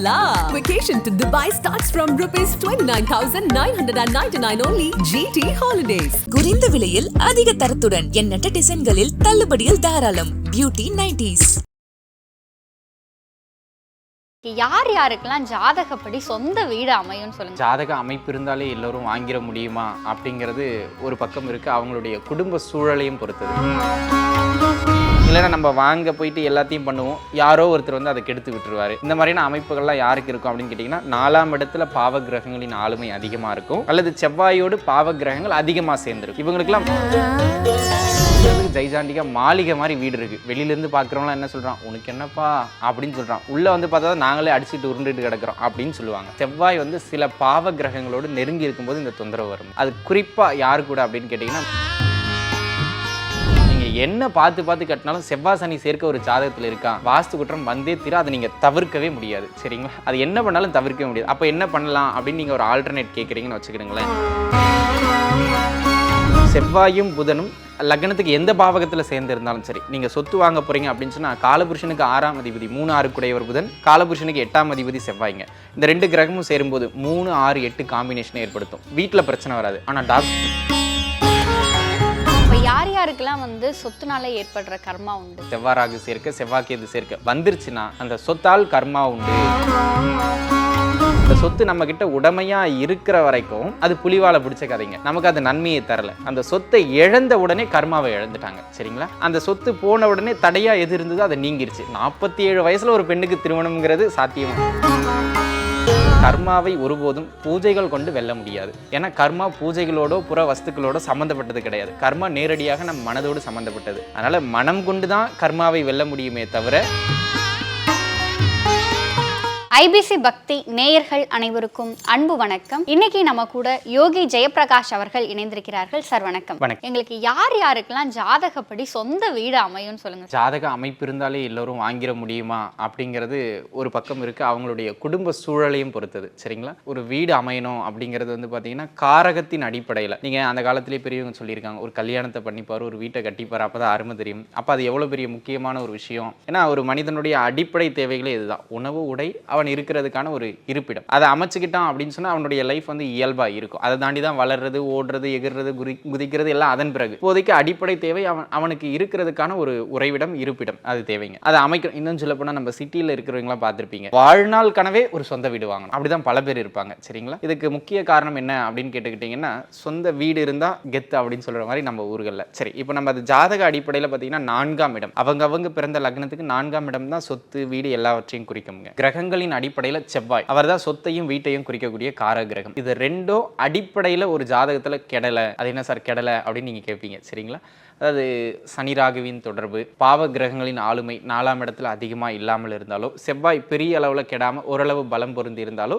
la! Vacation to Dubai starts from rupees 29,999 only GT Holidays. குறைந்த விலையில் அதிக தரத்துடன் எண்ணற்ற டிசைன்களில் தள்ளுபடியில் தாராளம். பியூட்டி நைன்டிஸ் யார் யாருக்கெல்லாம் ஜாதகப்படி சொந்த வீடு அமையும்னு சொல்லுங்க. ஜாதக அமைப்பு இருந்தாலே எல்லோரும் வாங்கிட முடியுமா அப்படிங்கிறது ஒரு பக்கம் இருக்கு. அவங்களுடைய குடும்ப சூழலையும் பொறுத்தது. இல்லைன்னா நம்ம வாங்க போயிட்டு எல்லாத்தையும் பண்ணுவோம். யாரோ ஒருத்தர் வந்து அதை கெடுத்து விட்டுருவாரு. இந்த மாதிரியான அமைப்புகள்லாம் யாருக்கு இருக்கும் அப்படின்னு கேட்டிங்கன்னா நாலாம் இடத்துல பாவ கிரகங்களின் ஆளுமை அதிகமாக இருக்கும். அல்லது செவ்வாயோடு பாவ கிரகங்கள் அதிகமாக சேர்ந்துருக்கும். இவங்களுக்கெல்லாம் ஜெய்சாண்டிகா மாளிகை மாதிரி வீடு இருக்கு. வெளியில இருந்து என்ன சொல்கிறான் உனக்கு என்னப்பா? அப்படின்னு சொல்கிறான் உள்ளே வந்து பார்த்தா நாங்களே அடிச்சுட்டு உருண்டுட்டு கிடக்குறோம் அப்படின்னு சொல்லுவாங்க. செவ்வாய் வந்து சில பாவ கிரகங்களோடு நெருங்கி இருக்கும்போது இந்த தொந்தரவு வரும். அது குறிப்பாக யாரு கூட அப்படின்னு கேட்டிங்கன்னா என்ன பார்த்து பார்த்து கட்டினாலும் செவ்வாய் சனி சேர்க்க ஒரு ஜாதகத்தில் இருக்கான் வாஸ்து குற்றம் வந்தே தீர அதை நீங்கள் தவிர்க்கவே முடியாது. சரிங்களா? அது என்ன பண்ணாலும் தவிர்க்கவே முடியாது. அப்போ என்ன பண்ணலாம் அப்படின்னு நீங்கள் ஒரு ஆல்டர்னேட் கேட்குறீங்கன்னு வச்சுக்கிறீங்களேன் செவ்வாயும் புதனும் லக்னத்துக்கு எந்த பாவகத்தில் சேர்ந்திருந்தாலும் சரி நீங்கள் சொத்து வாங்க போறீங்க அப்படின்னு சொன்னால் காலபுருஷனுக்கு ஆறாம் அதிபதி மூணு ஆறு குடையவர் புதன் காலபுருஷனுக்கு எட்டாம் அதிபதி செவ்வாய்ங்க. இந்த ரெண்டு கிரகமும் சேரும்போது மூணு ஆறு எட்டு காம்பினேஷனை ஏற்படுத்தும். வீட்டில் பிரச்சனை வராது. ஆனால் டாக்டர் இப்போ யார் யாருக்கெல்லாம் வந்து சொத்துனால ஏற்படுற கர்மா உண்டு? செவ்வாறாக சேர்க்க செவ்வாய்க்கேது சேர்க்க. வந்துருச்சுன்னா அந்த சொத்தால் கர்மா உண்டு. அந்த சொத்து நம்ம கிட்ட உடமையா இருக்கிற வரைக்கும் அது புலிவால பிடிச்ச கதைங்க நமக்கு அது நன்மையை தரல. அந்த சொத்தை இழந்த உடனே கர்மாவை இழந்துட்டாங்க. சரிங்களா? அந்த சொத்து போன உடனே தடையா எது இருந்ததோ அதை நீங்கிருச்சு. நாற்பத்தி ஏழு வயசுல ஒரு பெண்ணுக்கு திருமணம்ங்கிறது சாத்தியம்? கர்மாவை ஒருபோதும் பூஜைகள் கொண்டு வெல்ல முடியாது. ஏன்னா கர்மா பூஜைகளோடோ புற வஸ்துக்களோட சம்மந்தப்பட்டது கிடையாது. கர்மா நேரடியாக நம் மனதோடு சம்மந்தப்பட்டது அதனால் மனம் கொண்டு தான் கர்மாவை வெல்ல முடியுமே தவிர ஐபிசி பக்தி நேயர்கள் அனைவருக்கும் அன்பு வணக்கம். இன்னைக்கு நம்ம கூட யோகி ஜெயப்பிரகாஷ் அவர்கள் இணைந்திருக்கிறார்கள். சார் வணக்கம். வணக்கம். எங்களுக்கு யார் யாருக்கெல்லாம் ஜாதகப்படி சொந்த வீடு அமையும்னு சொல்லுங்க. ஜாதக அமைப்பு இருந்தாலே எல்லோரும் வாங்கிட முடியுமா அப்படிங்கிறது ஒரு பக்கம் இருக்கு. அவங்களுடைய குடும்ப சூழலையும் பொறுத்தது. சரிங்களா? ஒரு வீடு அமையணும் அப்படிங்கிறது வந்து பார்த்தீங்கன்னா காரகத்தின் அடிப்படையில். நீங்கள் அந்த காலத்திலே பெரியவங்க சொல்லியிருக்காங்க. ஒரு கல்யாணத்தை பண்ணிப்பார் ஒரு வீட்டை கட்டிப்பார் அப்போ தான் அருமை தெரியும். அப்போ அது எவ்வளோ பெரிய முக்கியமான ஒரு விஷயம். ஏன்னா ஒரு மனிதனுடைய அடிப்படை தேவைகளே இதுதான். உணவு உடை அவன் இருக்கிறதுக்கான ஒரு இருப்பிடம். அதை அமைச்சுக்கிட்டான் அப்படின்னு சொன்னால் அவனுடைய லைஃப் வந்து இயல்பாக இருக்கும். அதை தாண்டி தான் வளர்றது ஓடுறது எகிர்றது குதி குதிக்கிறது எல்லாம் அதன் பிறகு. இப்போதைக்கு அடிப்படை தேவை அவன் அவனுக்கு இருக்கிறதுக்கான ஒரு உறைவிடம் இருப்பிடம். அது தேவைங்க. அதை அமைக்கணும். இன்னும் சொல்ல போனால் நம்ம சிட்டியில் இருக்கிறவங்களாம் பார்த்துருப்பீங்க. வாழ்நாள் கனவே ஒரு சொந்த வீடு வாங்கணும். அப்படிதான் பல பேர் இருப்பாங்க. சரிங்களா? இதுக்கு முக்கிய காரணம் என்ன அப்படின்னு கேட்டுக்கிட்டிங்கன்னா சொந்த வீடு இருந்தால் கெத்து அப்படின்னு சொல்கிற மாதிரி நம்ம ஊர்களில். சரி இப்போ நம்ம அது ஜாதக அடிப்படையில் பார்த்தீங்கன்னா நான்காம் இடம். அவங்க அவங்க பிறந்த லக்னத்துக்கு நான்காம் இடம் தான் சொத்து வீடு எல்லாவற்றையும் குறிக்குங்க கிரகங்களின் அடிப்படையில் செவ்வாய். அவர் தான் சொத்தையும் வீட்டையும் குறிக்கக்கூடிய கார கிரகம் இது ரெண்டும் அடிப்படையில் ஒரு ஜாதகத்தில் கெடலை. அது என்ன சார் கெடலை அப்படின்னு நீங்கள் கேட்பீங்க சரிங்களா? அதாவது சனி ராகுவின் தொடர்பு பாவ கிரகங்களின் ஆளுமை நாலாம் இடத்துல அதிகமாக இல்லாமல் இருந்தாலோ செவ்வாய் பெரிய அளவில் கெடாமல் ஓரளவு பலம் பொருந்தி இருந்தாலோ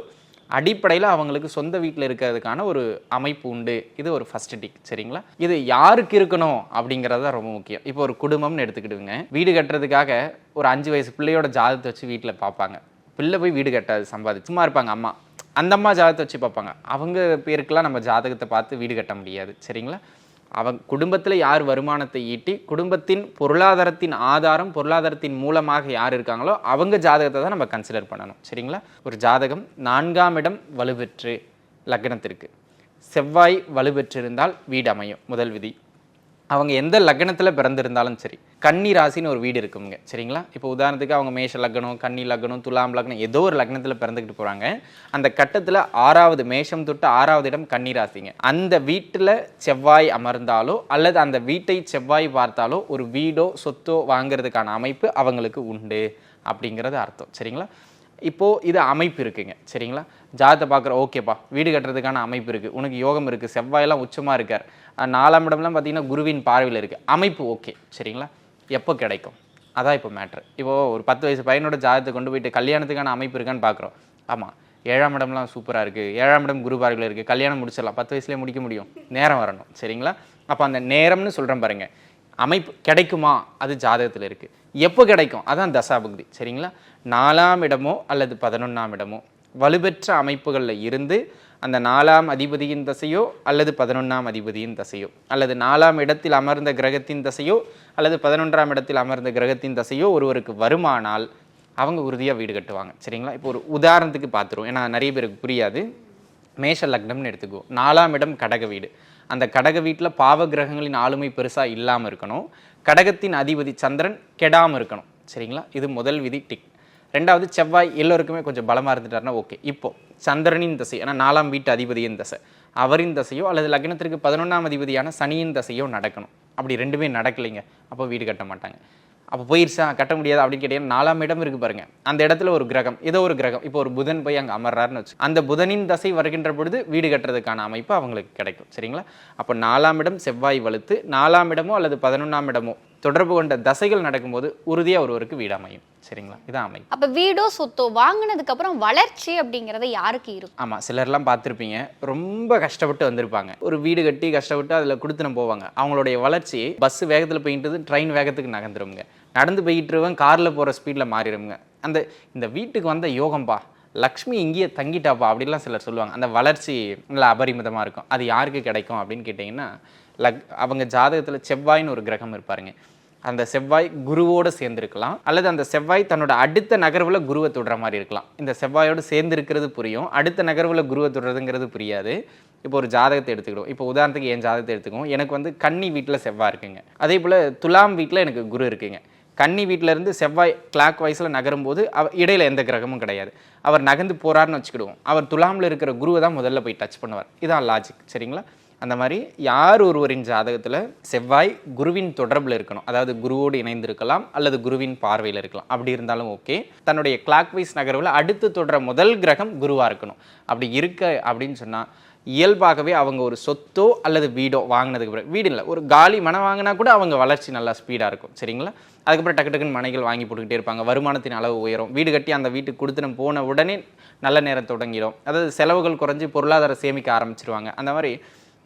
அடிப்படையில் அவங்களுக்கு சொந்த வீட்டில் இருக்கிறதுக்கான ஒரு அமைப்பு உண்டு. இது ஒரு ஃபர்ஸ்ட் டிக் சரிங்களா? இது யாருக்கு இருக்கணும் அப்படிங்கிறது தான் ரொம்ப முக்கியம். இப்போ ஒரு குடும்பம்னு எடுத்துக்கிடுங்க. வீடு கட்டுறதுக்காக ஒரு அஞ்சு வயசு பிள்ளையோட ஜாதகத்தை வச்சு வீட்டில் பார்ப்பாங்க பிள்ளை போய் வீடு கட்டாது சம்பாதி சும்மா இருப்பாங்க அம்மா. அந்த அம்மா ஜாதகத்தை வச்சு பார்ப்பாங்க. அவங்க பேருக்கெல்லாம் நம்ம ஜாதகத்தை பார்த்து வீடு கட்ட முடியாது. சரிங்களா? அவங்க குடும்பத்தில் யார் வருமானத்தை ஈட்டி குடும்பத்தின் பொருளாதாரத்தின் ஆதாரம் பொருளாதாரத்தின் மூலமாக யார் இருக்காங்களோ அவங்க ஜாதகத்தை தான் நம்ம கன்சிடர் பண்ணணும். சரிங்களா? ஒரு ஜாதகம் நான்காம் இடம் வலுப்பெற்று லக்னத்திற்கு. செவ்வாய் வலுப்பெற்றிருந்தால் வீடு அமையும். முதல் விதி. அவங்க எந்த லக்னத்தில் பிறந்திருந்தாலும் சரி. கன்னி ராசின்னு ஒரு வீடு இருக்குங்க. சரிங்களா? இப்போ உதாரணத்துக்கு அவங்க மேஷ லக்னம் கன்னி லக்னம் துலாம் லக்னம் ஏதோ ஒரு லக்னத்தில் பிறந்துக்கிட்டு போகிறாங்க அந்த கட்டத்தில் ஆறாவது மேஷம் தொட்டு ஆறாவது இடம் கன்னி ராசிங்க. அந்த வீட்டில் செவ்வாய் அமர்ந்தாலோ அல்லது அந்த வீட்டை செவ்வாய் பார்த்தாலோ ஒரு வீடோ சொத்தோ வாங்குறதுக்கான அமைப்பு அவங்களுக்கு உண்டு அப்படிங்கிறது அர்த்தம். சரிங்களா? இப்போது இது அமைப்பு இருக்குங்க. சரிங்களா? ஜாதத்தை பார்க்குற ஓகேப்பா வீடு கட்டுறதுக்கான அமைப்பு இருக்குது உனக்கு யோகம் இருக்குது செவ்வாயெல்லாம் உச்சமாக இருக்கார். நாலாம் இடம்லாம் பார்த்தீங்கன்னா குருவின் பார்வையில் இருக்குது அமைப்பு ஓகே. சரிங்களா? எப்போ கிடைக்கும்? அதான் இப்போ மேட்ரு இப்போது ஒரு பத்து வயசு பையனோட ஜாதகத்தை கொண்டு போயிட்டு கல்யாணத்துக்கான அமைப்பு இருக்கான்னு பார்க்குறோம். ஆமாம் ஏழாம் இடம்லாம் சூப்பராக இருக்குது ஏழாம் இடம் குருபார்கள் இருக்குது கல்யாணம் முடிச்சிடலாம். பத்து வயசுலேயே முடிக்க முடியும். நேரம் வரணும். சரிங்களா? அப்போ அந்த நேரம்னு சொல்கிறேன் பாருங்கள் அமைப்பு கிடைக்குமா? அது ஜாதகத்தில் இருக்குது எப்போ கிடைக்கும்? அதான் தசாபுக்தி. சரிங்களா? நாலாம் இடமோ அல்லது பதினொன்றாம் இடமோ வலுப்பெற்ற அமைப்புகளில் இருந்து அந்த நாலாம் அதிபதியின் தசையோ அல்லது பதினொன்றாம் அதிபதியின் தசையோ? அல்லது நாலாம் இடத்தில் அமர்ந்த கிரகத்தின் தசையோ? அல்லது பதினொன்றாம் இடத்தில் அமர்ந்த கிரகத்தின் தசையோ? ஒருவருக்கு வருமானால் அவங்க உறுதியாக வீடு கட்டுவாங்க. சரிங்களா? இப்போ ஒரு உதாரணத்துக்கு பார்த்துருவோம் ஏன்னா நிறைய பேருக்கு புரியாது. மேஷ லக்னம்னு எடுத்துக்குவோம் நாலாம் இடம் கடக வீடு. அந்த கடக வீட்டில் பாவ கிரகங்களின் ஆளுமை பெருசாக இல்லாமல் இருக்கணும். கடகத்தின் அதிபதி சந்திரன் கெடாமல் இருக்கணும். சரிங்களா? இது முதல் விதி டிக். ரெண்டாவது செவ்வாய் எல்லோருக்குமே கொஞ்சம் பலமாக இருந்துட்டாருன்னா ஓகே. இப்போது சந்திரனின் தசை ஏன்னா நாலாம் வீட்டு அதிபதியின் தசை. அவரின் தசையோ அல்லது லக்னத்திற்கு பதினொன்றாம் அதிபதியான சனியின் தசையோ நடக்கணும். அப்படி ரெண்டுமே நடக்கலைங்க. அப்போ வீடு கட்ட மாட்டாங்க. அப்போ போயிருச்சா? கட்ட முடியாது? அப்படின்னு கேட்டீங்கன்னா நாலாம் இடம் இருக்குது பாருங்கள் அந்த இடத்துல ஒரு கிரகம் ஏதோ ஒரு கிரகம். இப்போ ஒரு புதன் போய் அங்கே அமர்றாருன்னு வச்சு அந்த புதனின் தசை வருகின்ற பொழுது வீடு கட்டுறதுக்கான அமைப்பு அவங்களுக்கு கிடைக்கும். சரிங்களா? அப்போ நாலாம் இடம் செவ்வாய் வலுத்து நாலாம் இடமோ அல்லது பதினொன்றாம் இடமோ தொடர்பு கொண்ட தசைகள் நடக்கும்போது உறுதியாக ஒருவருக்கு வீடு அமையும் சரிங்களா? இதான் அமையும் அப்ப வீடோ சொத்தோ வாங்கினதுக்கு அப்புறம் வளர்ச்சி அப்படிங்கறது யாருக்கு இருக்கும்? ஆமாம் சிலர்லாம் பார்த்துருப்பீங்க. ரொம்ப கஷ்டப்பட்டு வந்திருப்பாங்க. ஒரு வீடு கட்டி கஷ்டப்பட்டு அதில் கொடுத்துன போவாங்க. அவங்களுடைய வளர்ச்சி பஸ் வேகத்தில் போயிட்டு ட்ரெயின் வேகத்துக்கு நகர்ந்துருங்க நடந்து போயிட்டுருவன் காரில் போகிற ஸ்பீடில் மாறிடுங்க அந்த இந்த வீட்டுக்கு வந்த யோகம்பா லக்ஷ்மி இங்கேயே தங்கிட்டாப்பா அப்படிலாம் சிலர் சொல்லுவாங்க. அந்த வளர்ச்சி நல்லா அபரிமிதமாக இருக்கும். அது யாருக்கு கிடைக்கும் அப்படின்னு கேட்டிங்கன்னா லக் அவங்க ஜாதகத்தில் செவ்வாய்னு ஒரு கிரகம் இருப்பாருங்க. அந்த செவ்வாய் குருவோடு சேர்ந்துருக்கலாம். அல்லது அந்த செவ்வாய் தன்னோட அடுத்த நகர்வில் குருவை தொடுற மாதிரி இருக்கலாம். இந்த செவ்வாயோடு சேர்ந்துருக்கிறது புரியும். அடுத்த நகர்வில் குருவை தொடுறதுங்கிறது புரியாது. இப்போ ஒரு ஜாதகத்தை எடுத்துக்கிடுவோம். இப்போ உதாரணத்துக்கு என் ஜாதகத்தை எடுத்துக்கோம் எனக்கு வந்து கன்னி வீட்டில் செவ்வாய் இருக்குங்க. அதே போல் துலாம் வீட்டில் எனக்கு குரு இருக்குங்க. கன்னி வீட்டிலேருந்து செவ்வாய் கிளாக் வைஸில் நகரும்போது அவர் இடையில எந்த கிரகமும் கிடையாது. அவர் நகர்ந்து போறாருன்னு வச்சுக்கிடுவோம். அவர் துலாமில் இருக்கிற குருவை தான் முதல்ல போய் டச் பண்ணுவார். இதான் லாஜிக் சரிங்களா? அந்த மாதிரி யார் ஒருவரின் ஜாதகத்தில் செவ்வாய் குருவின் தொடர்பில் இருக்கணும். அதாவது குருவோடு இணைந்திருக்கலாம் அல்லது குருவின் பார்வையில் இருக்கலாம். அப்படி இருந்தாலும் ஓகே. தன்னுடைய கிளாக் வைஸ் நகர்வில் அடுத்து தொடர முதல் கிரகம் குருவாக இருக்கணும். அப்படி இருக்க அப்படின்னு சொன்னால் இயல்பாகவே அவங்க ஒரு சொத்தோ அல்லது வீடோ வாங்கினதுக்கு பிறகு வீடு இல்லை ஒரு காலி மனம் வாங்கினா கூட அவங்க வளர்ச்சி நல்லா ஸ்பீடாக இருக்கும். சரிங்களா? அதுக்கப்புறம் டக்கு டக்குன்னு மனைகள் வாங்கி போட்டுக்கிட்டே இருப்பாங்க. வருமானத்தின் அளவு உயரும். வீடு கட்டி அந்த வீட்டுக்கு கொடுத்துன்னு போன உடனே நல்ல நேரம் தொடங்கிடும் அதாவது செலவுகள் குறைஞ்சி பொருளாதார சேமிக்க ஆரம்பிச்சிருவாங்க. அந்த மாதிரி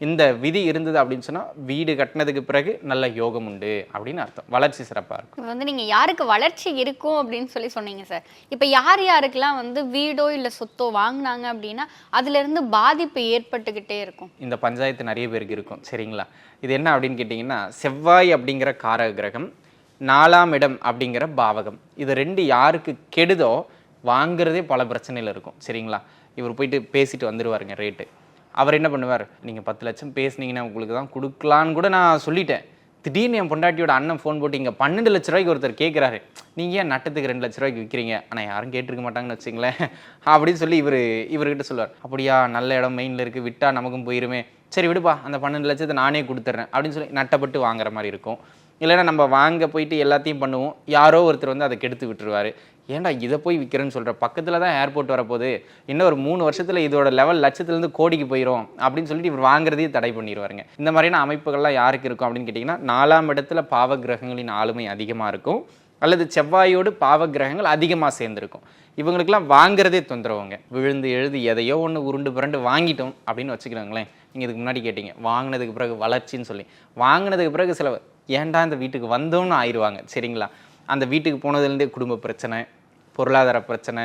இந்த விதி இருந்தது அப்படின்னு சொன்னால் வீடு கட்டினதுக்கு பிறகு நல்ல யோகம் உண்டு அப்படின்னு அர்த்தம். வளர்ச்சி சிறப்பாக இருக்கும். வந்து நீங்க யாருக்கு வளர்ச்சி இருக்கும் அப்படின்னு சொல்லி சொன்னீங்க சார் இப்ப யார் யாருக்கெல்லாம் வந்து வீடோ இல்ல சொத்தோ வாங்குனாங்க அப்படின்னா அதுல இருந்து பாதிப்பு ஏற்பட்டுக்கிட்டே இருக்கும். இந்த பஞ்சாயத்து நிறைய பேருக்கு இருக்கும் சரிங்களா? இது என்ன அப்படின்னு கேட்டிங்கன்னா செவ்வாய் அப்படிங்கிற காரக கிரகம் நாலாம் இடம் அப்படிங்கிற பாவகம். இது ரெண்டு யாருக்கு கெடுதோ வாங்குறதே பல பிரச்சனையில் இருக்கும் சரிங்களா? இவர் போயிட்டு பேசிட்டு வந்துடுவாருங்க ரேட்டு அவர் என்ன பண்ணுவார்? நீங்கள் பத்து லட்சம் பேசுனீங்கன்னா உங்களுக்கு தான் கொடுக்கலான்னு கூட நான் சொல்லிட்டேன். திடீர்னு என் பொண்டாட்டியோட அண்ணன் ஃபோன் போட்டு இங்கே பன்னெண்டு லட்ச ரூபாய்க்கு ஒருத்தர் கேட்குறாரு நீங்கள் ஏன் நட்டத்துக்கு ரெண்டு லட்ச ரூபாய்க்கு விற்கிறீங்க ஆனால் யாரும் கேட்டிருக்க மாட்டாங்கன்னு வச்சுங்களேன் அப்படின்னு சொல்லி இவர் இவர்கிட்ட சொல்லுவார். அப்படியா நல்ல இடம் மெயினில் இருக்குது விட்டா நமக்கும் போயிருமே. சரி விடுப்பா. அந்த பன்னெண்டு லட்சத்தை நானே கொடுத்துட்றேன். அப்படின்னு சொல்லி நட்டப்பட்டு வாங்குற மாதிரி இருக்கும். இல்லைன்னா நம்ம வாங்க போயிட்டு எல்லாத்தையும் பண்ணுவோம். யாரோ ஒருத்தர் வந்து அதை கெடுத்து விட்டுருவார். ஏன்டா இதை போய் விற்கிறேன்னு சொல்கிற பக்கத்தில் தான் ஏர்போர்ட் வரப்போகுது. இன்னும் ஒரு மூணு வருஷத்தில் இதோட லெவல் லட்சத்துலேருந்து கோடிக்கு போயிடும் அப்படின்னு சொல்லிட்டு இவர் வாங்குறதையே தடை பண்ணிடுவாருங்க. இந்த மாதிரியான அமைப்புகள்லாம் யாருக்கு இருக்கும் அப்படின்னு கேட்டிங்கன்னா நாலாம் இடத்துல பாவ கிரகங்களின் ஆளுமை அதிகமாக இருக்கும். அல்லது செவ்வாயோடு பாவ கிரகங்கள் அதிகமாக சேர்ந்துருக்கும். இவங்களுக்கெல்லாம் வாங்குறதே தொந்தரவுங்க. விழுந்து எழுதி எதையோ ஒன்று உருண்டு புரண்டு வாங்கிட்டோம் அப்படின்னு வச்சுக்கிறாங்களேன் நீங்கள் இதுக்கு முன்னாடி கேட்டீங்க வாங்கினதுக்கு பிறகு வளர்ச்சின்னு சொல்லி. வாங்கினதுக்கு பிறகு சில ஏன்டா இந்த வீட்டுக்கு வந்தோம்னு ஆயிடுவாங்க. சரிங்களா? அந்த வீட்டுக்கு போனதுலேருந்தே குடும்ப பிரச்சனை பொருளாதார பிரச்சனை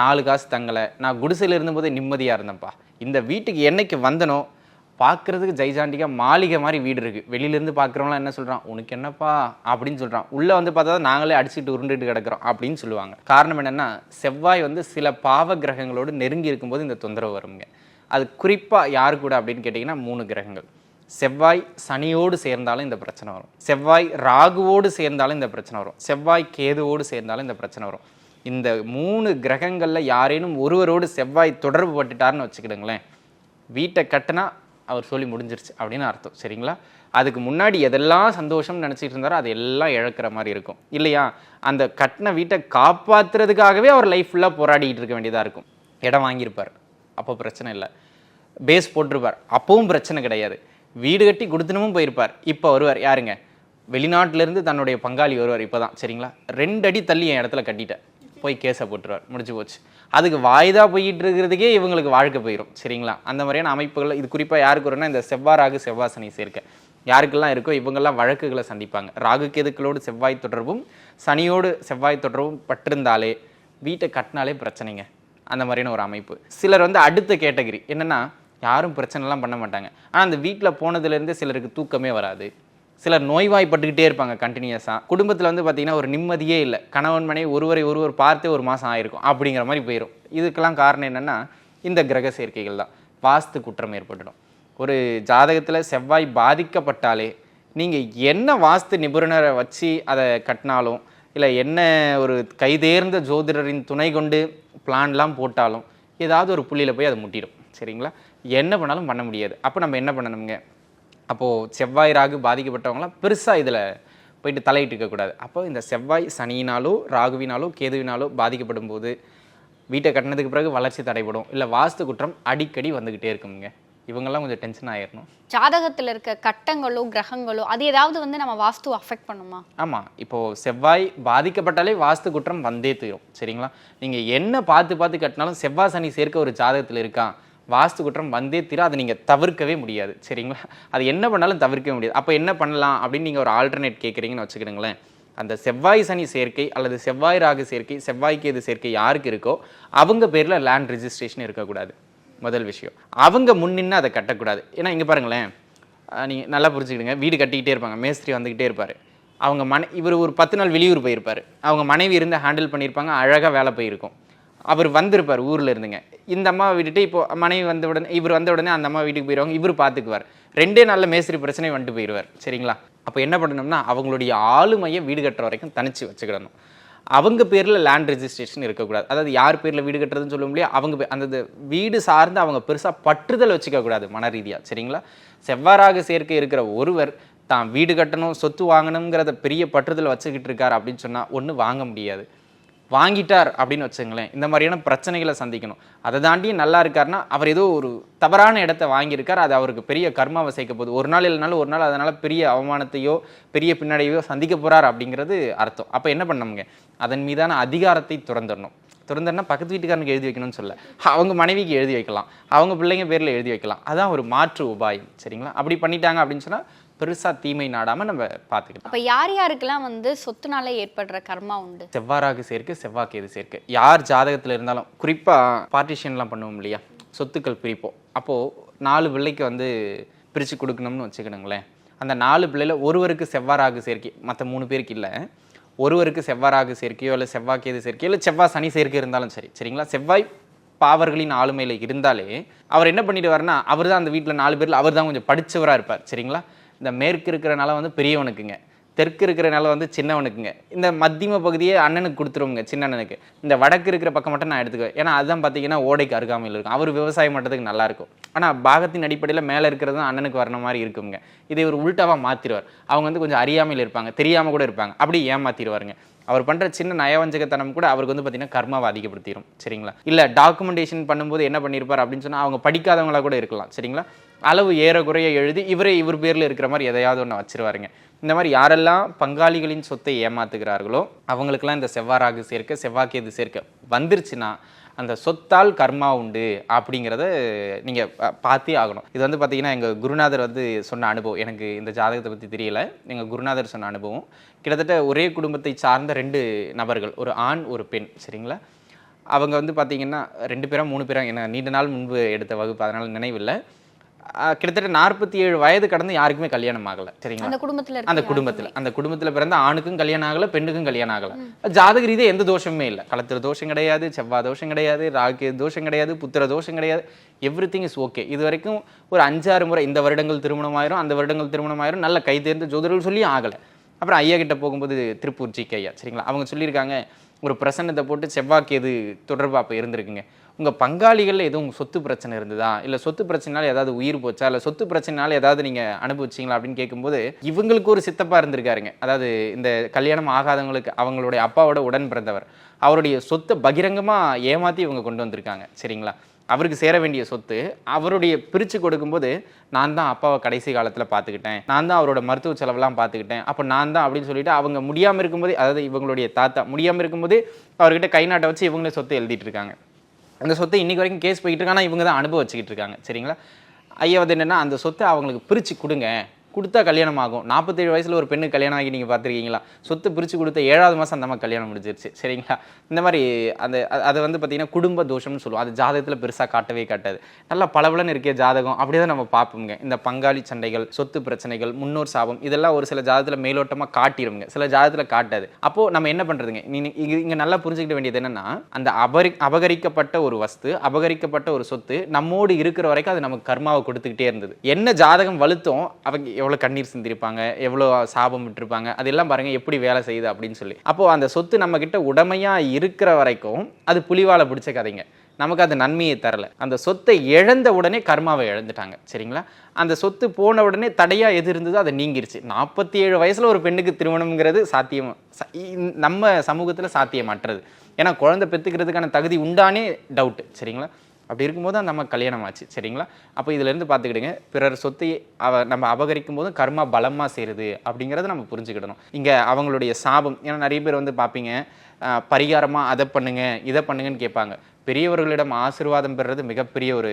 நாலு காசு தங்கலை. நான் குடிசையில் இருந்தபோதே நிம்மதியாக இருந்தேன்ப்பா. இந்த வீட்டுக்கு என்னைக்கு வந்தனோ பார்க்குறதுக்கு ஜெய்ஜாண்டிகா மாளிகை மாதிரி வீடு இருக்குது வெளியிலேருந்து பார்க்குறவங்களாம் என்ன சொல்கிறான் உனக்கு என்னப்பா? அப்படின்னு சொல்கிறான் உள்ளே வந்து பார்த்தா தான் நாங்களே அடிச்சுட்டு உருண்டுட்டு கிடக்குறோம் அப்படின்னு சொல்லுவாங்க. காரணம் என்னென்னா செவ்வாய் வந்து சில பாவ கிரகங்களோடு நெருங்கி இருக்கும்போது இந்த தொந்தரவு வருங்க. அது குறிப்பாக யார் கூட அப்படின்னு கேட்டிங்கன்னா மூணு கிரகங்கள். செவ்வாய் சனியோடு சேர்ந்தாலும் இந்த பிரச்சனை வரும். செவ்வாய் ராகுவோடு சேர்ந்தாலும் இந்த பிரச்சனை வரும். செவ்வாய் கேதுவோடு சேர்ந்தாலும் இந்த பிரச்சனை வரும். இந்த மூணு கிரகங்களில் யாரேனும் ஒருவரோடு செவ்வாய் தொடர்பு பட்டுட்டார்னு வச்சுக்கிடுங்களேன். வீட்டை கட்டினா அவர் சொல்லி முடிஞ்சிருச்சு அப்படின்னு அர்த்தம். சரிங்களா? அதுக்கு முன்னாடி எதெல்லாம் சந்தோஷம் நினச்சிட்டு இருந்தாரோ அது எல்லாம் இழக்கிற மாதிரி இருக்கும். இல்லையா? அந்த கட்டின வீட்டை காப்பாற்றுறதுக்காகவே அவர் லைஃப் ஃபுல்லாக போராடிக்கிட்டு இருக்க வேண்டியதாக இருக்கும். இடம் வாங்கியிருப்பார். அப்போ பிரச்சனை இல்லை. பேஸ் போட்டிருப்பார். அப்பவும் பிரச்சனை கிடையாது. வீடு கட்டி கொடுத்துனமும் போயிருப்பார். இப்போ வருவார். யாருங்க? வெளிநாட்டிலேருந்து தன்னுடைய பங்காளி வருவார் இப்போ தான் சரிங்களா? ரெண்டு அடி தள்ளி என் இடத்துல கட்டிட்டேன். போய் கேஸை போட்டுருவார். முடிஞ்சு போச்சு. அதுக்கு வாய்தா போயிட்டு இருக்கிறதுக்கே இவங்களுக்கு வாழ்க்கை போயிடும் சரிங்களா? அந்த மாதிரியான அமைப்புகள் இது குறிப்பாக யாருக்கு வரும்னா இந்த செவ்வாய் ராகு செவ்வாய் சனி சேர்க்கை. யாருக்கெல்லாம் இருக்கோ இவங்கெல்லாம் வழக்குகளை சந்திப்பாங்க. ராகு கேதுக்களோடு செவ்வாய் தொடர்பும் சனியோடு செவ்வாய் தொடர்பும் பட்டிருந்தாலே வீட்டை கட்டினாலே பிரச்சனைங்க. அந்த மாதிரியான ஒரு அமைப்பு. சிலர் வந்து அடுத்த கேட்டகரி. என்னென்னா யாரும் பிரச்சனைலாம் பண்ண மாட்டாங்க. ஆனால் அந்த வீட்டில் போனதுலேருந்து சிலருக்கு தூக்கமே வராது. சிலர் நோய்வாய்ப்பட்டுக்கிட்டே இருப்பாங்க கண்டினியூஸாக குடும்பத்தில் வந்து பார்த்திங்கன்னா ஒரு நிம்மதியே இல்லை. கணவன் மனைவி ஒருவரை ஒருவர் பார்த்தே ஒரு மாதம் ஆயிருக்கும். அப்படிங்கிற மாதிரி போயிடும் இதுக்கெல்லாம் காரணம் என்னென்னா இந்த கிரக சேர்க்கைகள் தான். வாஸ்து குற்றம் ஏற்பட்டுடும். ஒரு ஜாதகத்தில் செவ்வாய் பாதிக்கப்பட்டாலே நீங்கள் என்ன வாஸ்து நிபுணரை வச்சு அதை கட்டினாலும் இல்லை என்ன ஒரு கைதேர்ந்த ஜோதிடரின் துணை கொண்டு பிளான்லாம் போட்டாலும் ஏதாவது ஒரு புள்ளியில் போய் அதை முட்டிடும். சரிங்களா? என்ன பண்ணாலும் பண்ண முடியாது. அப்போ நம்ம என்ன பண்ணணுங்க அப்போது செவ்வாய் ராகு பாதிக்கப்பட்டவங்களாம் பெருசாக இதில் போயிட்டு தலையிட்டு இருக்கக்கூடாது அப்போ இந்த செவ்வாய் சனியினாலோ ராகுவினாலோ கேதுவினாலோ பாதிக்கப்படும் போது வீட்டை கட்டினதுக்கு பிறகு வளர்ச்சி தடைபடும். இல்லை வாஸ்து குற்றம் அடிக்கடி வந்துக்கிட்டே இருக்குங்க இவங்கெல்லாம் கொஞ்சம் டென்ஷன் ஆயிடணும் ஜாதகத்துல இருக்க கட்டங்களோ கிரகங்களோ அது ஏதாவது வந்து நம்ம வாஸ்து அஃபெக்ட் பண்ணுமா? ஆமாம் இப்போது செவ்வாய் பாதிக்கப்பட்டாலே வாஸ்து குற்றம் வந்தே தீரும். சரிங்களா? நீங்கள் என்ன பார்த்து பார்த்து கட்டினாலும் செவ்வாய் சனி சேர்க்க ஒரு ஜாதகத்தில் இருக்கா? வாஸ்து குற்றம் வந்தே தீரும் அதை நீங்கள் தவிர்க்கவே முடியாது. சரிங்களா? அது என்ன பண்ணாலும் தவிர்க்கவே முடியாது. அப்போ என்ன பண்ணலாம் அப்படின்னு நீங்கள் ஒரு ஆல்டர்னேட் கேட்குறீங்கன்னு வச்சுக்கிடுங்களேன் அந்த செவ்வாய் சனி சேர்க்கை அல்லது செவ்வாய் ராகு சேர்க்கை செவ்வாய்க்கு எது சேர்க்கை யாருக்கு இருக்கோ அவங்க பேரில் லேண்ட் ரிஜிஸ்ட்ரேஷன் இருக்கக்கூடாது. முதல் விஷயம். அவங்க முன்னின்னு அதை கட்டக்கூடாது. ஏன்னா இங்கே பாருங்களேன். நீங்கள் நல்லா புரிஞ்சுக்கிடுங்க. வீடு கட்டிக்கிட்டே இருப்பாங்க. மேஸ்திரி வந்துக்கிட்டே இருப்பார். அவங்க மனை இவர் ஒரு பத்து நாள் வெளியூர் போயிருப்பார். அவங்க மனைவி இருந்து ஹேண்டில் பண்ணியிருப்பாங்க. அழகாக வேலை போயிருக்கும். அவர் வந்திருப்பார் ஊரில் இருந்துங்க. இந்த அம்மாவை விட்டுட்டு இப்போ மனைவி வந்த உடனே இவர் வந்த உடனே அந்த அம்மா வீட்டுக்கு போயிடுவாங்க இவர் பார்த்துக்குவார் ரெண்டே நாளில் மேஸ்திரி பிரச்சனை வந்துட்டு போயிடுவார் சரிங்களா? அப்போ என்ன பண்ணணும்னா அவங்களுடைய ஆளுமையை வீடு கட்டுற வரைக்கும் தனிச்சு வச்சுக்கிடணும். அவங்க பேரில் லேண்ட் ரெஜிஸ்ட்ரேஷன் இருக்கக்கூடாது. அதாவது யார் பேரில் வீடு கட்டுறதுன்னு சொல்ல முடியாது அவங்க அந்த வீடு சார்ந்து அவங்க பெருசாக பற்றுதல் வச்சுக்கக்கூடாது மன ரீதியாக சரிங்களா? செவ்வாறாக சேர்க்கை இருக்கிற ஒருவர் தான் வீடு கட்டணும் சொத்து வாங்கணுங்கிறத பெரிய பற்றுதல் வச்சுக்கிட்டு இருக்கார் அப்படின்னு சொன்னால் ஒன்று வாங்க முடியாது. வாங்கிட்டார் அப்படின்னு வச்சுங்களேன் இந்த மாதிரியான பிரச்சனைகளை சந்திக்கணும். அதை தாண்டி நல்லா இருக்காருன்னா அவர் ஏதோ ஒரு தவறான இடத்த வாங்கியிருக்கார். அது அவருக்கு பெரிய கர்மாவை சேர்க்க போகுது. ஒரு நாள் இல்லைனாலும் ஒரு நாள் அதனால் பெரிய அவமானத்தையோ பெரிய பின்னடைவையோ சந்திக்க போகிறார் அப்படிங்கிறது அர்த்தம். அப்போ என்ன பண்ணணுங்க? அதன் மீதான அதிகாரத்தை துறந்துடணும். திறந்தன்னா பக்கத்து வீட்டுக்காரனுக்கு எழுதி வைக்கணும்னு சொல்ல. அவங்க மனைவிக்கு எழுதி வைக்கலாம். அவங்க பிள்ளைங்க பேரில் எழுதி வைக்கலாம். அதான் ஒரு மாற்று உபாயம். சரிங்களா? அப்படி பண்ணிட்டாங்க அப்படின்னு சொன்னால் பெருசாக தீமை நாடாமல் நம்ம பார்த்துக்கலாம் அப்ப யார் யாருக்கெல்லாம் வந்து சொத்துனால ஏற்படுற கர்மா உண்டு? செவ்வாறாக சேர்க்கை செவ்வாய்க்கேது சேர்க்கை. யார் ஜாதகத்தில் இருந்தாலும் குறிப்பாக பார்ட்டிஷன்லாம் பண்ணுவோம் இல்லையா? சொத்துக்கள் பிரிப்போம். அப்போது நாலு பிள்ளைக்கு வந்து பிரித்து கொடுக்கணும்னு வச்சுக்கணுங்களேன். அந்த நாலு பிள்ளையில ஒருவருக்கு செவ்வாறாக சேர்க்கை மற்ற மூணு பேருக்கு இல்லை. ஒருவருக்கு செவ்வாறாக சேர்க்கையோ இல்லை செவ்வாய்க்கேது சேர்க்கையோ இல்லை செவ்வாய் சனி சேர்க்கை இருந்தாலும் சரி. சரிங்களா? செவ்வாய் பாவர்களின் ஆளுமையில் இருந்தாலே அவர் என்ன பண்ணிடுவாருன்னா அவர் தான் அந்த வீட்டில் நாலு பேரில் அவர் தான் கொஞ்சம் படிச்சவரா இருப்பார். சரிங்களா? இந்த மேற்கு இருக்கிற நிலம் வந்து பெரியவனுக்குங்க. தெற்கு இருக்கிற நிலம் வந்து சின்னவனுக்குங்க. இந்த மத்தியம பகுதியே அண்ணனுக்கு கொடுத்துருவோங்க சின்ன அண்ணனுக்கு இந்த வடக்கு இருக்கிற பக்கம் மட்டும் நான் எடுத்துக்குவேன் ஏன்னா அதுதான் பார்த்தீங்கன்னா ஓடைக்கு அருகாமையில் இருக்கும். அவர் விவசாயம் பண்ணுறதுக்கு நல்லா இருக்கும். ஆனால் பாகத்தின் அடிப்படையில் மேலே இருக்கிறது தான் அண்ணனுக்கு வரண மாதிரி இருக்குங்க. இதை ஒரு உள்டாவாக மாற்றிடுவார் அவங்க வந்து கொஞ்சம் அறியாமையில் இருப்பாங்க தெரியாமல் கூட இருப்பாங்க. அப்படி ஏமாற்றிடுவாருங்க அவர் பண்ணுற சின்ன நயவஞ்சகத்தனம் கூட அவருக்கு வந்து பார்த்தீங்கன்னா கர்மாவை அதிகப்படுத்திடும் சரிங்களா? இல்லை டாக்குமெண்டேஷன் பண்ணும்போது என்ன பண்ணியிருப்பார் அப்படின்னு சொன்னால் அவங்க படிக்காதவங்களா கூட இருக்கலாம். சரிங்களா? அளவு ஏறக்குறைய எழுதி இவரே இவர் பேரில் இருக்கிற மாதிரி எதையாவது ஒன்று வச்சிருவாருங்க. இந்த மாதிரி யாரெல்லாம் பங்காளிகளின் சொத்தை ஏமாத்துகிறார்களோ அவங்களுக்கெல்லாம் இந்த செவ்வாறாகு சேர்க்க செவ்வாய்க்கேது சேர்க்க வந்துருச்சுன்னா அந்த சொத்தால் கர்மா உண்டு அப்படிங்கிறத நீங்கள் பார்த்தே ஆகணும். இது வந்து பார்த்தீங்கன்னா எங்கள் குருநாதர் வந்து சொன்ன அனுபவம். எனக்கு இந்த ஜாதகத்தை பற்றி தெரியல. எங்கள் குருநாதர் சொன்ன அனுபவம். கிட்டத்தட்ட ஒரே குடும்பத்தை சார்ந்த ரெண்டு நபர்கள் ஒரு ஆண் ஒரு பெண் சரிங்களா? அவங்க வந்து பார்த்தீங்கன்னா ரெண்டு பேரும் மூணு பேரும் என்ன நீண்ட நாள் முன்பு எடுத்த வகுப்பு அதனால் நினைவில்லை. கிட்டத்தட்ட நாற்பத்தி ஏழு வயது கடந்து யாருக்குமே கல்யாணம் ஆகலை சரிங்களா? அந்த குடும்பத்துல அந்த குடும்பத்துல அந்த குடும்பத்துல பிறந்த ஆணுக்கும் கல்யாணம் ஆகல பெண்ணுக்கும் கல்யாணம் ஆகல. ஜாதக ரீதியா எந்த தோஷமுமே இல்லை. கலத்திர தோஷம் கிடையாது செவ்வாய் தோஷம் கிடையாது ராகு தோஷம் கிடையாது புத்திர தோஷம் கிடையாது. எவ்ரி திங் இஸ் ஓகே இது வரைக்கும் ஒரு அஞ்சாறு முறை இந்த வருடங்கள் திருமணம் ஆயிரும் அந்த வருடங்கள் திருமணம் ஆயிரும். நல்ல கை தேர்ந்த ஜோதிடர்கள் சொல்லி ஆகல. அப்புறம் ஐயா கிட்ட போகும்போது திருப்பூர் ஜி ஐயா சரிங்களா? அவங்க சொல்லியிருக்காங்க ஒரு பிரசன்னத்தை போட்டு செவ்வாய்க்கு எது தொடர்பு அப்போ இருந்திருக்குங்க? உங்கள் பங்காளிகளில் எதுவும் சொத்து பிரச்சனை இருந்ததா? இல்லை சொத்து பிரச்சனைனால ஏதாவது உயிர் போச்சா? இல்லை சொத்து பிரச்சனைனால ஏதாவது நீங்கள் அனுபவிச்சிங்களா? அப்படின்னு கேட்கும்போது இவங்களுக்கு ஒரு சித்தப்பா இருந்திருக்காருங்க. அதாவது இந்த கல்யாணம் ஆகாதவங்களுக்கு அவங்களுடைய அப்பாவோட உடன் பிறந்தவர். அவருடைய சொத்தை பகிரங்கமாக ஏமாற்றி இவங்க கொண்டு வந்திருக்காங்க. சரிங்களா? அவருக்கு சேர வேண்டிய சொத்து அவருடைய பிரித்து கொடுக்கும்போது நான் தான் அப்பாவை கடைசி காலத்தில் பார்த்துக்கிட்டேன். நான் தான் அவரோட மருத்துவ செலவெல்லாம் பார்த்துக்கிட்டேன். அப்போ நான் தான் அப்படின்னு சொல்லிட்டு அவங்க முடியாமல் இருக்கும்போது அதாவது இவங்களுடைய தாத்தா முடியாமல் இருக்கும்போது அவர்கிட்ட கை நாட்டை வச்சு இவங்களே சொத்தை எழுதிட்டு இருக்காங்க. அந்த சொத்தை இன்னைக்கு வரைக்கும் கேஸ் போயிட்டு இருக்கு. ஆனால் இவங்க தான் அனுபவிச்சுக்கிட்டு இருக்காங்க. சரிங்களா? ஐயா வந்து என்னென்னா அந்த சொத்தை அவங்களுக்கு பிரித்து கொடுங்க. கொடுத்தா கல்யாணம் ஆகும் நாற்பத்தேழு வயசில் ஒரு பெண்ணு கல்யாணம் ஆகி நீங்கள் பார்த்துருக்கீங்களா? சொத்து பிரித்து கொடுத்த ஏழாவது மாதம் அந்த மாதிரி கல்யாணம் முடிஞ்சிருச்சு. சரிங்களா? இந்த மாதிரி அந்த அதை வந்து பார்த்தீங்கன்னா குடும்ப தோஷம்னு சொல்லுவோம். அது ஜாதகத்தில் பெருசாக காட்டவே காட்டாது. நல்லா பளபளன்னு இருக்கிற ஜாதகம் அப்படியே தான் நம்ம பார்ப்போங்க இந்த பங்காளி சண்டைகள் சொத்து பிரச்சனைகள் முன்னோர் சாபம் இதெல்லாம் ஒரு சில ஜாதகத்தில் மேலோட்டமாக காட்டிடுங்க சில ஜாதகத்தில் காட்டாது. அப்போது நம்ம என்ன பண்ணுறதுங்க நீ இங்கே இங்கே நல்லா புரிஞ்சுக்கிட்ட வேண்டியது என்னென்னா அந்த அபரி அபகரிக்கப்பட்ட ஒரு வஸ்து அபகரிக்கப்பட்ட ஒரு சொத்து நம்மோடு இருக்கிற வரைக்கும் அது நமக்கு கர்மாவை கொடுத்துக்கிட்டே இருந்தது. என்ன ஜாதகம் வலுத்தோம் அவங்க எவ்வளோ கண்ணீர் சிந்திருப்பாங்க எவ்வளோ சாபம் விட்டுருப்பாங்க அதெல்லாம் பாருங்கள் எப்படி வேலை செய்யுது அப்படின்னு சொல்லி. அப்போது அந்த சொத்து நம்மக்கிட்ட உடமையாக இருக்கிற வரைக்கும் அது புலிவாலை பிடிச்ச கதைங்க. நமக்கு அது நன்மையை தரல. அந்த சொத்தை இழந்த உடனே கர்மாவை இழந்துட்டாங்க. சரிங்களா? அந்த சொத்து போன உடனே தடையாக எது இருந்ததோ அதை நீங்கிருச்சு. நாற்பத்தி ஏழு வயசில் ஒரு பெண்ணுக்கு திருமணம்ங்கிறது சாத்தியம் நம்ம சமூகத்தில் சாத்தியமற்றது. ஏன்னா குழந்தை பெற்றுக்கிறதுக்கான தகுதி உண்டானே டவுட்டு சரிங்களா? அப்படி இருக்கும்போது அந்த நம்ம கல்யாணம் ஆச்சு சரிங்களா? அப்போ இதுலேருந்து பார்த்துக்கிடுங்க பிறர் சொத்தை அவ நம்ம அபகரிக்கும் போது கர்மா பலமாக செய்கிறது அப்படிங்கிறத நம்ம புரிஞ்சுக்கிடணும். இங்கே அவங்களுடைய சாபம் ஏன்னா நிறைய பேர் வந்து பார்ப்பீங்க பரிகாரமாக அதை பண்ணுங்கள் இதை பண்ணுங்கன்னு கேட்பாங்க. பெரியவர்களிடம் ஆசீர்வாதம் பெறுறது மிகப்பெரிய ஒரு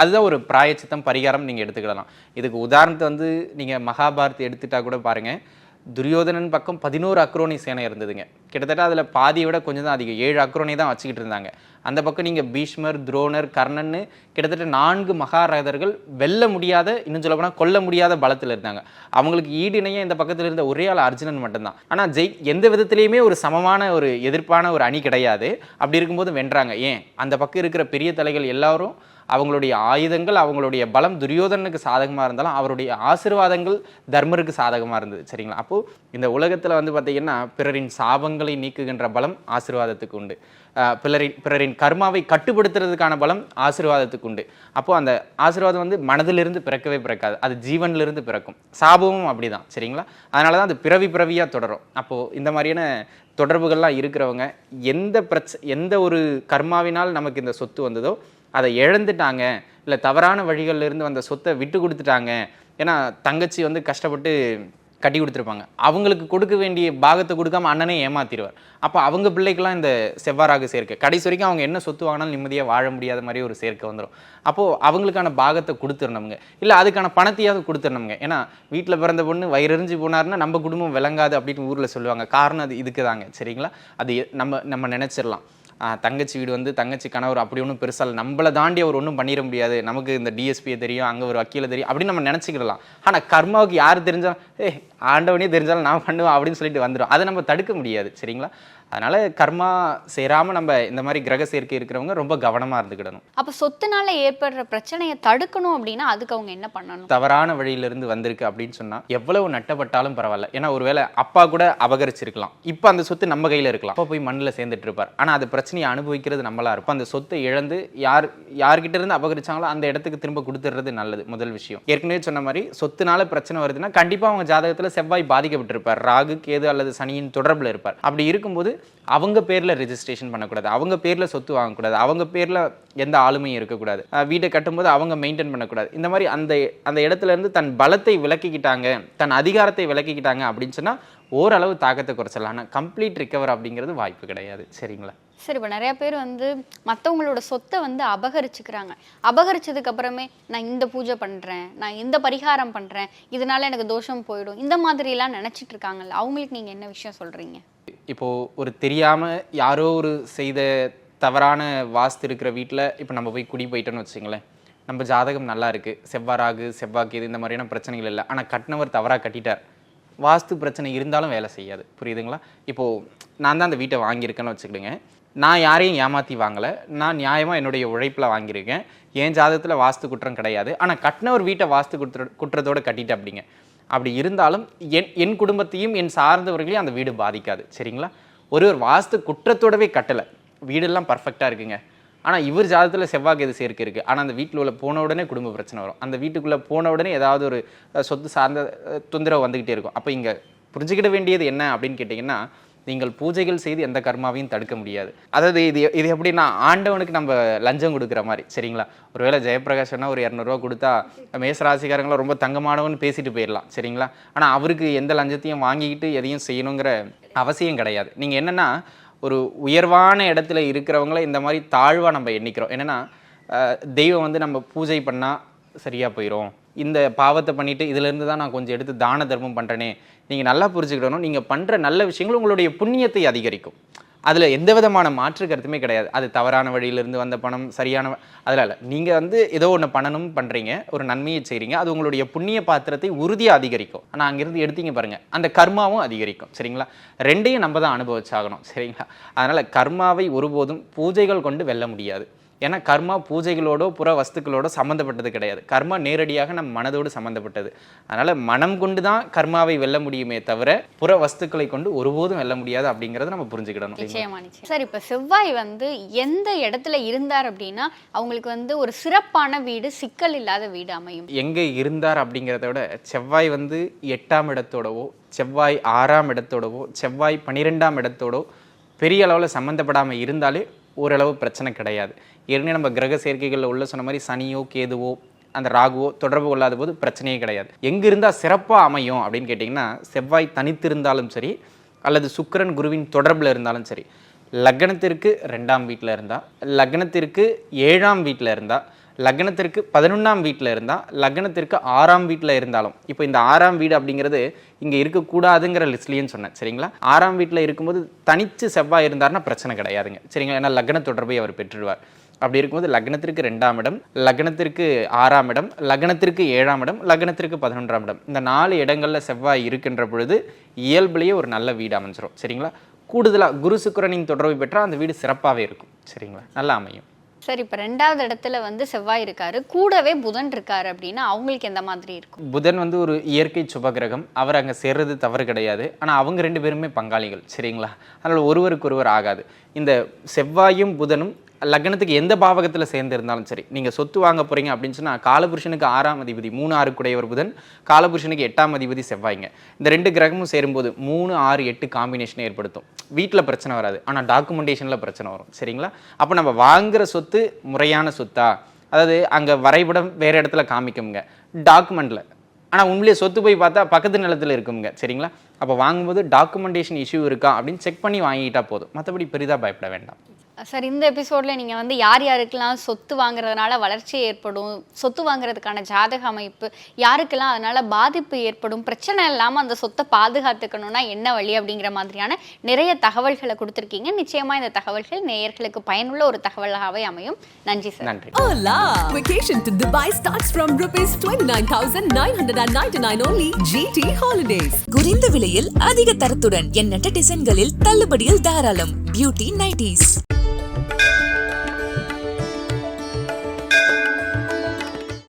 அதுதான் ஒரு பிராயச்சித்தம் பரிகாரம் நீங்கள் எடுத்துக்கிடலாம். இதுக்கு உதாரணத்தை வந்து நீங்கள் மகாபாரத் எடுத்துட்டா கூட பாருங்கள் துரியோதனன் பக்கம் பதினோரு அக்ரோனி சேனை இருந்ததுங்க. கிட்டத்தட்ட அதில் பாதியை விட கொஞ்சம் தான் அதிகம். ஏழு அக்ரோனி தான் வச்சுக்கிட்டு இருந்தாங்க. அந்த பக்கம் நீங்கள் பீஷ்மர் துரோணர் கர்ணன்னு கிட்டத்தட்ட நான்கு மகாரதர்கள் வெல்ல முடியாத இன்னும் சொல்ல போனால் கொல்ல முடியாத பலத்தில் இருந்தாங்க. அவங்களுக்கு ஈடு இணைய இந்த பக்கத்தில் இருந்த ஒரே ஆள் அர்ஜுனன் மட்டும்தான். ஆனால் ஜெய் எந்த விதத்துலேயுமே ஒரு சமமான ஒரு எதிர்ப்பான ஒரு அணி கிடையாது. அப்படி இருக்கும்போது வென்றாங்க. ஏன்? அந்த பக்கம் இருக்கிற பெரிய தலைகள் எல்லாரும் அவங்களுடைய ஆயுதங்கள் அவங்களுடைய பலம் துரியோதனனுக்கு சாதகமாக இருந்தாலும் அவருடைய ஆசிர்வாதங்கள் தர்மருக்கு சாதகமாக இருந்தது. சரிங்களா? அப்போது இந்த உலகத்தில் வந்து பார்த்திங்கன்னா பிறரின் சாபங்களை நீக்குகின்ற பலம் ஆசிர்வாதத்துக்கு உண்டு. பிறரின் பிறரின் கர்மாவை கட்டுப்படுத்துறதுக்கான பலம் ஆசிர்வாதத்துக்கு உண்டு. அப்போது அந்த ஆசீர்வாதம் வந்து மனதிலிருந்து பிறக்கவே பிறக்காது. அது ஜீவன்லேருந்து பிறக்கும். சாபமும் அப்படிதான். சரிங்களா? அதனால தான் அது பிறவி பிறவியாக தொடரும். அப்போது இந்த மாதிரியான தொடர்புகள்லாம் இருக்கிறவங்க எந்த பிரச்ச எந்த ஒரு கர்மாவினால் நமக்கு இந்த சொத்து வந்ததோ அதை இழந்துட்டாங்க இல்லை தவறான வழிகளிலிருந்து வந்த சொத்தை விட்டு கொடுத்துட்டாங்க ஏன்னா தங்கச்சி வந்து கஷ்டப்பட்டு கட்டி கொடுத்துருப்பாங்க. அவங்களுக்கு கொடுக்க வேண்டிய பாகத்தை கொடுக்காம அண்ணனே ஏமாத்திடுவார். அப்போ அவங்க பிள்ளைக்கெல்லாம் இந்த செவ்வாறாக சேர்க்கை. கடைசி வரைக்கும் அவங்க என்ன சொத்து வாங்கினாலும் நிம்மதியாக வாழ முடியாத மாதிரி ஒரு சேர்க்கை வந்துடும் அப்போது அவங்களுக்கான பாகத்தை கொடுத்துடணுங்க இல்லை அதுக்கான பணத்தையாவது கொடுத்துடணுங்க ஏன்னா வீட்டில் பிறந்த பொண்ணு வயிறறிஞ்சு போனார்னா நம்ம குடும்பம் விளங்காது அப்படின்னு ஊரில் சொல்லுவாங்க. காரணம் அது இதுக்கு தாங்க சரிங்களா? அது நம்ம நம்ம நினச்சிடலாம். தங்கச்சி வீடு வந்து தங்கச்சி கணவர் அப்படி ஒன்றும் பெருசாக இல்லை. நம்மளை தாண்டி அவர் ஒன்றும் பண்ணிட முடியாது. நமக்கு இந்த டிஎஸ்பியை தெரியும் அங்கே ஒரு வக்கீலை தெரியும் அப்படின்னு நம்ம நினச்சிக்கிடலாம். ஆனால் கர்மாவுக்கு யார் தெரிஞ்சாலும் ஏ ஆண்டவனே தெரிஞ்சாலும் நான் பண்ணுவேன் அப்படின்னு சொல்லிட்டு வந்துடும் அதை நம்ம தடுக்க முடியாது. சரிங்களா? அதனால கர்மா சேராமல் நம்ம இந்த மாதிரி கிரக சேர்க்கை இருக்கிறவங்க ரொம்ப கவனமாக இருந்துக்கிடணும். அப்ப சொத்துனால ஏற்படுற பிரச்சனையை தடுக்கணும் அப்படின்னா அதுக்கு அவங்க என்ன பண்ணணும்? தவறான வழியிலிருந்து வந்திருக்கு அப்படின்னு சொன்னா எவ்வளவு நட்டப்பட்டாலும் பரவாயில்ல. ஏன்னா ஒருவேளை அப்பா கூட அபகரிச்சிருக்கலாம். இப்போ அந்த சொத்து நம்ம கையில இருக்கலாம். அப்பா போய் மண்ணில் சேர்ந்துட்டு இருப்பார். ஆனா அது பிரச்சனையை அனுபவிக்கிறது நம்மளா இருக்கும். அந்த சொத்தை இழந்து யார் யார்கிட்ட இருந்து அபகரிச்சாங்களோ அந்த இடத்துக்கு திரும்ப கொடுத்துறது நல்லது முதல் விஷயம். ஏற்கனவே சொன்ன மாதிரி சொத்துனால பிரச்சனை வருதுன்னா கண்டிப்பா அவங்க ஜாதகத்துல செவ்வாய் பாதிக்கப்பட்டிருப்பார். ராகு கேது அல்லது சனியின் தொடர்புல இருப்பார். அப்படி இருக்கும்போது அவங்க பேரில் ரிஜிஸ்ட்ரேஷன் பண்ணக்கூடாது. அவங்க பேரில் சொத்து வாங்கக்கூடாது. அவங்க பேரில் எந்த ஆளுமையும் இருக்கக்கூடாது. வீட்டை கட்டும்போது அவங்க மெயின்டைன் பண்ணக்கூடாது. இந்த மாதிரி அந்த அந்த இடத்துல இருந்து தன் பலத்தை விளக்கிக்கிட்டாங்க தன் அதிகாரத்தை விளக்கிக்கிட்டாங்க அப்படின்னு சொன்னால் ஓரளவு தாக்கத்தை குறைச்சலாம் ஆனால் கம்ப்ளீட் ரிகவர் அப்படிங்கிறது வாய்ப்பு கிடையாது. சரிங்களா? சரி இப்போ நிறையா பேர் வந்து மற்றவங்களோட சொத்தை வந்து அபகரிச்சுக்கிறாங்க. அபகரிச்சதுக்கு அப்புறமே நான் இந்த பூஜை பண்ணுறேன் நான் இந்த பரிகாரம் பண்ணுறேன் இதனால எனக்கு தோஷம் போயிடும். இந்த மாதிரிலாம் நினச்சிட்டு இருக்காங்கல்ல அவங்களுக்கு நீங்கள் என்ன விஷயம் சொல்கிறீங்க இப்போது ஒரு தெரியாமல் யாரோ ஒரு செய்த தவறான வாஸ்து இருக்கிற வீட்டில் இப்போ நம்ம போய் குடி போயிட்டோன்னு வச்சுங்களேன் நம்ம ஜாதகம் நல்லா இருக்குது செவ்வாறாகு செவ்வாக்கு இது இந்த மாதிரியான பிரச்சனைகள் இல்லை. ஆனால் கட்டினவர் தவறாக கட்டிட்டார். வாஸ்து பிரச்சனை இருந்தாலும் வேலை செய்யாது. புரியுதுங்களா? இப்போது நான் தான் அந்த வீட்டை வாங்கியிருக்கேன்னு வச்சுக்கிடுங்க. நான் யாரையும் ஏமாற்றி வாங்கலை. நான் நியாயமாக என்னுடைய உழைப்பில் வாங்கியிருக்கேன். என் ஜாதகத்தில் வாஸ்து குற்றம் கிடையாது. ஆனால் கட்டினவர் வீட்டை வாஸ்து குற்ற குற்றத்தோடு கட்டிட்டு அப்படிங்க அப்படி இருந்தாலும் என் என் குடும்பத்தையும் என் சார்ந்தவர்களையும் அந்த வீடு பாதிக்காது. சரிங்களா? ஒரு ஒரு வாஸ்து குற்றத்தோடவே கட்டலை. வீடெல்லாம் பர்ஃபெக்டாக இருக்குங்க. ஆனால் இவர் ஜாதத்தில் செவ்வாய் எது சேர்க்கை இருக்குது ஆனால் அந்த வீட்டில் உள்ள போன உடனே குடும்ப பிரச்சனை வரும். அந்த வீட்டுக்குள்ளே போன உடனே ஏதாவது ஒரு சொத்து சார்ந்த தொந்தரவு வந்துக்கிட்டே இருக்கும். அப்போ இங்கே புரிஞ்சுக்கிட வேண்டியது என்ன அப்படின்னு கேட்டிங்கன்னா நீங்கள் பூஜைகள் செய்து எந்த கர்மாவையும் தடுக்க முடியாது. அதாவது இது இது எப்படின்னா ஆண்டவனுக்கு நம்ம லஞ்சம் கொடுக்குற மாதிரி சரிங்களா? ஒருவேளை ஜெயபிரகாஷ் சொன்னா ஒரு இரநூறுவா கொடுத்தா மேசராசிக்காரங்களாம் ரொம்ப தங்கமானவன்னு பேசிட்டு போயிடலாம் சரிங்களா? ஆனால் அவருக்கு எந்த லஞ்சத்தையும் வாங்கிக்கிட்டு எதையும் செய்யணுங்கிற அவசியம் கிடையாது. நீங்கள் என்னென்னா ஒரு உயர்வான இடத்துல இருக்கிறவங்கள இந்த மாதிரி தாழ்வாக நம்ம எண்ணிக்கிறோம். என்னென்னா தெய்வம் வந்து நம்ம பூஜை பண்ணால் சரியாக போயிடும் இந்த பாவத்தை பண்ணிவிட்டு இதுலேருந்து தான் நான் கொஞ்சம் எடுத்து தான தர்மம் பண்ணுறேனே நீங்கள் நல்லா புரிஞ்சுக்கிடணும். நீங்கள் பண்ணுற நல்ல விஷயங்கள் உங்களுடைய புண்ணியத்தை அதிகரிக்கும். அதில் எந்த விதமான மாற்று கருத்துமே கிடையாது. அது தவறான வழியிலிருந்து வந்த பணம் சரியான அதில் அதெல்லாம் இல்லை. நீங்கள் வந்து ஏதோ ஒன்று பண்ணணும் பண்ணுறீங்க ஒரு நன்மையை செய்கிறீங்க அது உங்களுடைய புண்ணிய பாத்திரத்தை உறுதியாக அதிகரிக்கும். ஆனால் அங்கேருந்து எடுத்தீங்க பாருங்கள் அந்த கர்மாவும் அதிகரிக்கும். சரிங்களா? ரெண்டையும் நம்ம தான் அனுபவிச்சாகணும். சரிங்களா? அதனால் கர்மாவை ஒருபோதும் பூஜைகள் கொண்டு வெல்ல முடியாது. ஏன்னா கர்மா பூஜைகளோடோ புற வஸ்துக்களோட சம்மந்தப்பட்டது கிடையாது. கர்மா நேரடியாக நம் மனதோடு சம்மந்தப்பட்டது அதனால மனம் கொண்டு தான் கர்மாவை வெல்ல முடியுமே தவிர புற வஸ்துக்களை கொண்டு ஒருபோதும் வெல்ல முடியாது அப்படிங்கறத நம்ம புரிஞ்சுக்கிடணும். நிச்சயமா நிச்சயம். சார் இப்போ செவ்வாய் வந்து எந்த இடத்துல இருந்தார் அப்படின்னா அவங்களுக்கு வந்து ஒரு சிறப்பான வீடு சிக்கல் இல்லாத வீடு அமையும். எங்கே இருந்தார் அப்படிங்கிறத விட செவ்வாய் வந்து எட்டாம் இடத்தோடவோ செவ்வாய் ஆறாம் இடத்தோடவோ செவ்வாய் பன்னிரெண்டாம் இடத்தோடோ பெரிய அளவில் சம்மந்தப்படாமல் இருந்தாலே ஓரளவு பிரச்சனை கிடையாது. ஏற்கனவே நம்ம கிரக சேர்க்கைகளில் உள்ள சொன்ன மாதிரி சனியோ கேதுவோ அந்த ராகுவோ தொடர்பு கொள்ளாத போது பிரச்சனையே கிடையாது. எங்கே இருந்தால் சிறப்பாக அமையும் அப்படின்னு கேட்டிங்கன்னா செவ்வாய் தனித்திருந்தாலும் சரி அல்லது சுக்கிரன் குருவின் தொடர்பில் இருந்தாலும் சரி லக்னத்திற்கு ரெண்டாம் வீட்டில் இருந்தால் லக்னத்திற்கு ஏழாம் வீட்டில் இருந்தால் லக்னத்திற்கு பதினொன்றாம் வீட்டில் இருந்தால் லக்னத்திற்கு ஆறாம் வீட்டில் இருந்தாலும். இப்போ இந்த ஆறாம் வீடு அப்படிங்கிறது இங்கே இருக்கக்கூடாதுங்கிற லிஸ்ட்லேயும் சொன்னேன் சரிங்களா? ஆறாம் வீட்டில் இருக்கும்போது தனித்து செவ்வாய் இருந்தாருன்னா பிரச்சனை கிடையாதுங்க சரிங்களா? ஏன்னா லக்ன தொடர்பை அவர் பெற்றுடுவார். அப்படி இருக்கும்போது லக்னத்திற்கு ரெண்டாம் இடம் லக்னத்திற்கு ஆறாம் இடம் லக்னத்திற்கு ஏழாம் இடம் லக்னத்திற்கு பதினொன்றாம் இடம். இந்த நாலு இடங்களில் செவ்வாய் இருக்கின்ற பொழுது இயல்புலேயே ஒரு நல்ல வீடு அமைஞ்சிரும் சரிங்களா? கூடுதலாக குரு சுக்கரனின் தொடர்பு பெற்றால் அந்த வீடு சிறப்பாகவே இருக்கும் சரிங்களா? நல்லா அமையும். சார் இப்போ ரெண்டாவது இடத்துல வந்து செவ்வாய் இருக்காரு. கூடவே புதன் இருக்காரு அப்படின்னா அவங்களுக்கு எந்த மாதிரி இருக்கும்? புதன் வந்து ஒரு இயற்கை சுபகிரகம். அவர் அங்கே சேர்றது தவறு கிடையாது. ஆனால் அவங்க ரெண்டு பேருமே பங்காளிகள். சரிங்களா? அதனால் ஒருவருக்கு ஒருவர் ஆகாது. இந்த செவ்வாயும் புதனும் லக்னத்துக்கு எந்த பாவகத்தில் சேர்ந்து இருந்தாலும் சரி நீங்கள் சொத்து வாங்க போகிறீங்க அப்படின்னு சொன்னால் காலபுருஷனுக்கு ஆறாம் அதிபதி மூணு ஆறு குடையவர் புதன் காலபுருஷனுக்கு எட்டாம் அதிபதி செவ்வாய்ங்க. இந்த ரெண்டு கிரகமும் சேரும்போது மூணு ஆறு எட்டு காம்பினேஷனை ஏற்படுத்தும். வீட்டில் பிரச்சனை வராது ஆனால் டாக்குமெண்டேஷனில் பிரச்சனை வரும் சரிங்களா? அப்போ நம்ம வாங்குகிற சொத்து முறையான சொத்தா? அதாவது அங்கே வரைபடம் வேறு இடத்துல காமிக்குங்க டாக்குமெண்ட்டில் ஆனால் உண்மையிலே சொத்து போய் பார்த்தா பக்கத்து நிலத்தில் இருக்குங்க சரிங்களா? அப்போ வாங்கும்போது டாக்குமெண்டேஷன் இஷ்யூ இருக்கா? அப்படின்னு செக் பண்ணி வாங்கிட்டா போதும். மற்றபடி பெரிதாக பயப்பட வேண்டாம். சார் இந்த எபிசோட்ல நீங்க வந்து யார் யாருக்கெல்லாம் சொத்து வாங்குறதுனால வளர்ச்சி ஏற்படும் சொத்து வாங்குறதுக்கான ஜாதக அமைப்பு யாருக்கெல்லாம் அதனால பாதிப்பு ஏற்படும் பிரச்சனை இல்லாம அந்த சொத்தை பாதுகாத்துக்கணும்னா என்ன வழி அப்படிங்கிற மாதிரியான நிறைய தகவல்களை கொடுத்துருக்கீங்க நிச்சயமா இந்த தகவல்கள் நேயர்களுக்கு பயனுள்ள ஒரு தகவலாகவே அமையும் நன்றி சார் நன்றி Hola! Vacation to Dubai starts from rupees 29,999 only. GT Holidays. குறைந்த விலையில் அதிக தரத்துடன் எண்ணற்ற டிசைன்களில் தள்ளுபடியில் தாராளம் பியூட்டி நைட்டிஸ்